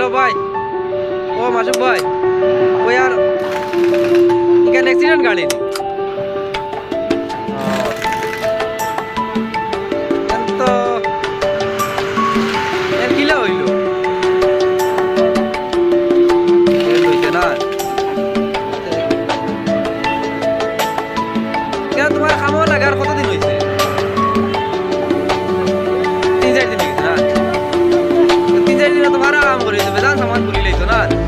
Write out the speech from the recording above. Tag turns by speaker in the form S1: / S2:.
S1: Hello ভাই। ও মাসুক ভাই, ওই আর এখানে অ্যাক্সিডেন্ট গাড়ি তো কিলা হইল? তোমার কামো লাগার কতদিন হয়েছে তিন চার দিন রয়েছে বেদান সামান ভুলি লাইছো না।